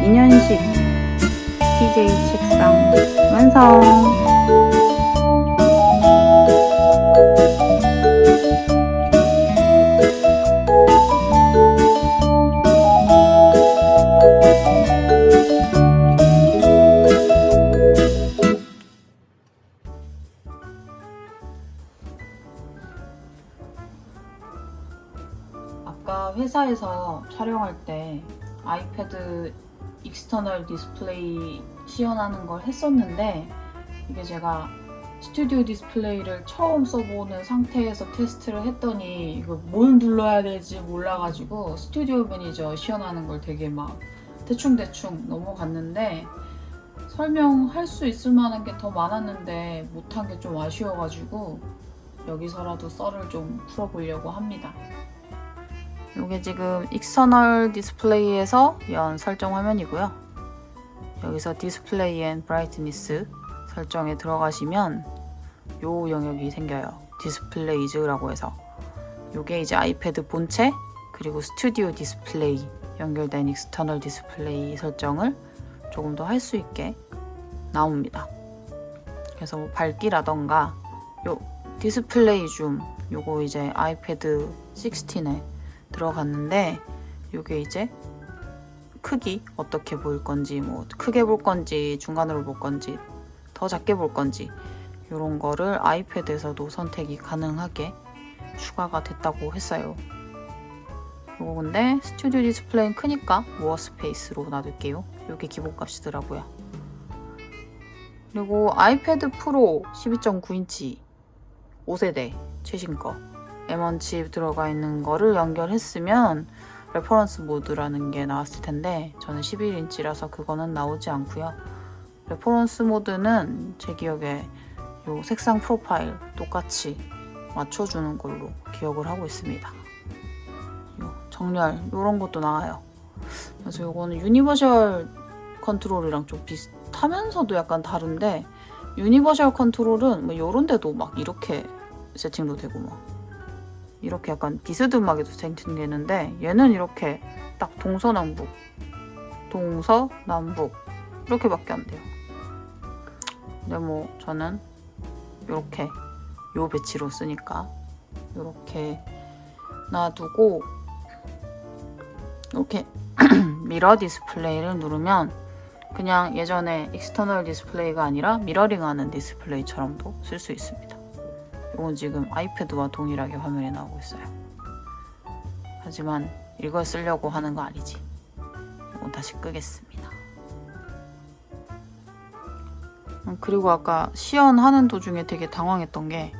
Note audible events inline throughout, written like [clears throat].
2년식 TJ 책상 완성! 아까 회사에서 촬영할 때 아이패드 익스터널 디스플레이 시연하는 걸 했었는데 이게 제가 스튜디오 디스플레이를 처음 써보는 상태에서 테스트를 했더니 이거 뭘 눌러야 될지 몰라가지고 스튜디오 매니저 시연하는 걸 되게 막 대충대충 넘어갔는데 설명할 수 있을 만한 게 더 많았는데 못한 게 좀 아쉬워가지고 여기서라도 썰을 좀 풀어보려고 합니다. 이게 지금 익스터널 디스플레이에서 연 설정 화면이고요. 여기서 디스플레이 앤 브라이트니스 설정에 들어가시면 요 영역이 생겨요. 디스플레이즈라고 해서 요게 이제 아이패드 본체 그리고 스튜디오 디스플레이 연결된 익스터널 디스플레이 설정을 조금 더 할 수 있게 나옵니다. 그래서 뭐 밝기라던가 요 디스플레이 줌 요거 이제 아이패드 16에 들어갔는데 이게 이제 크기 어떻게 보일 건지 뭐 크게 볼 건지 중간으로 볼 건지 더 작게 볼 건지 이런 거를 아이패드에서도 선택이 가능하게 추가가 됐다고 했어요. 이거 근데 스튜디오 디스플레이는 크니까 워스페이스로 놔둘게요. 이게 기본값이더라고요. 그리고 아이패드 프로 12.9인치 5세대 최신 거 M1 칩 들어가 있는 거를 연결했으면 레퍼런스 모드라는 게 나왔을 텐데 저는 11인치라서 그거는 나오지 않고요. 레퍼런스 모드는 제 기억에 요 색상 프로파일 똑같이 맞춰주는 걸로 기억을 하고 있습니다. 요 정렬 이런 것도 나와요. 그래서 요거는 유니버셜 컨트롤이랑 좀 비슷하면서도 약간 다른데 유니버셜 컨트롤은 뭐 요런 데도 막 이렇게 세팅도 되고 막 이렇게 약간 비스듬하게도 세팅되는데 얘는 이렇게 딱 동서남북 동서남북 이렇게밖에 안 돼요. 근데 뭐 저는 이렇게 요 배치로 쓰니까 이렇게 놔두고 이렇게 [clears throat] 미러 디스플레이를 누르면 그냥 예전에 익스터널 디스플레이가 아니라 미러링하는 디스플레이처럼도 쓸 수 있습니다 이건 지금 아이패드와 동일하게 화면에 나오고 있어요. 하지만 이걸 쓰려고 하는 거 아니지. 이건 다시 끄겠습니다. 음, 그리고 아까 시연하는 도중에 되게 당황했던 게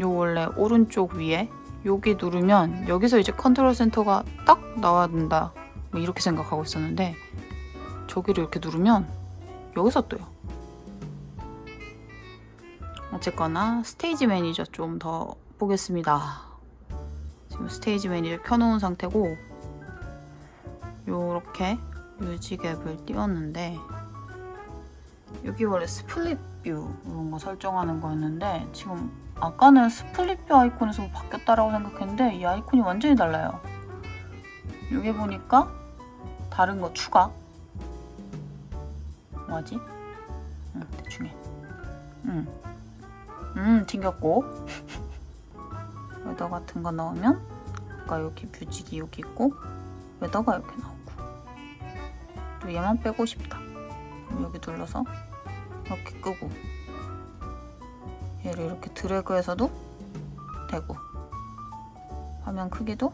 요 원래 오른쪽 위에 여기 누르면 여기서 이제 컨트롤 센터가 딱 나와야 된다 뭐 이렇게 생각하고 있었는데 저기를 이렇게 누르면 여기서 떠요. 어쨌거나 스테이지 매니저 좀 더 보겠습니다. 지금 스테이지 매니저 켜놓은 상태고 요렇게 뮤직 앱을 띄웠는데 여기 원래 스플릿 뷰 이런 거 설정하는 거였는데 지금 아까는 스플릿 뷰 아이콘에서 바뀌었다라고 생각했는데 이 아이콘이 완전히 달라요. 여기 보니까 다른 거 추가 뭐지? 응, 대충 해. 응. 음, 튕겼고. 웨더 같은 거 넣으면 아까 여기 뮤직이 여기 있고 웨더가 이렇게 나오고 또 얘만 빼고 싶다. 여기 눌러서 이렇게 끄고 얘를 이렇게 드래그해서도 되고 화면 크기도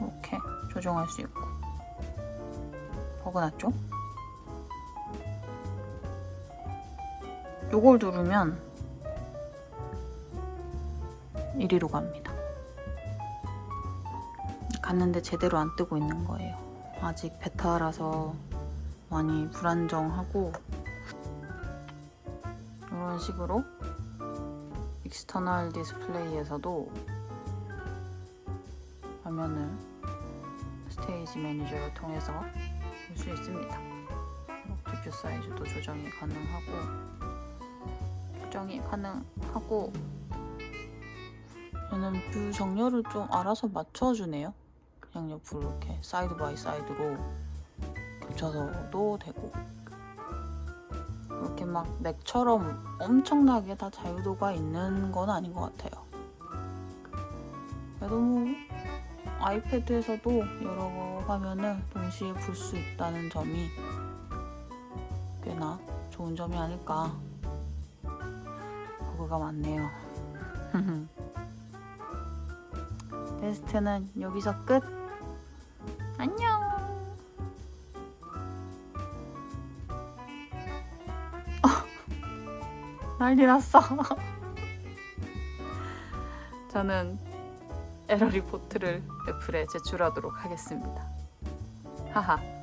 이렇게 조정할 수 있고 버그 났죠? 요걸 누르면 이리로 갑니다. 갔는데 제대로 안 뜨고 있는 거예요. 아직 베타라서 많이 불안정하고 이런 식으로 익스터널 디스플레이에서도 화면을 스테이지 매니저를 통해서 볼 수 있습니다. 이렇게 뷰 사이즈도 조정이 가능하고 조정이 가능하고 얘는 뷰 정렬을 좀 알아서 맞춰주네요. 그냥 옆으로 이렇게 사이드 바이 사이드로 붙여서도 되고 그렇게 막 맥처럼 엄청나게 다 자유도가 있는 건 아닌 것 같아요. 그래도 뭐 아이패드에서도 여러 화면을 동시에 볼 수 있다는 점이 꽤나 좋은 점이 아닐까. 버그가 많네요. [laughs] 테스트는 여기서 끝. 안녕. 난리 났어. [laughs] 저는 에러 리포트를 애플에 제출하도록 하겠습니다. 하하.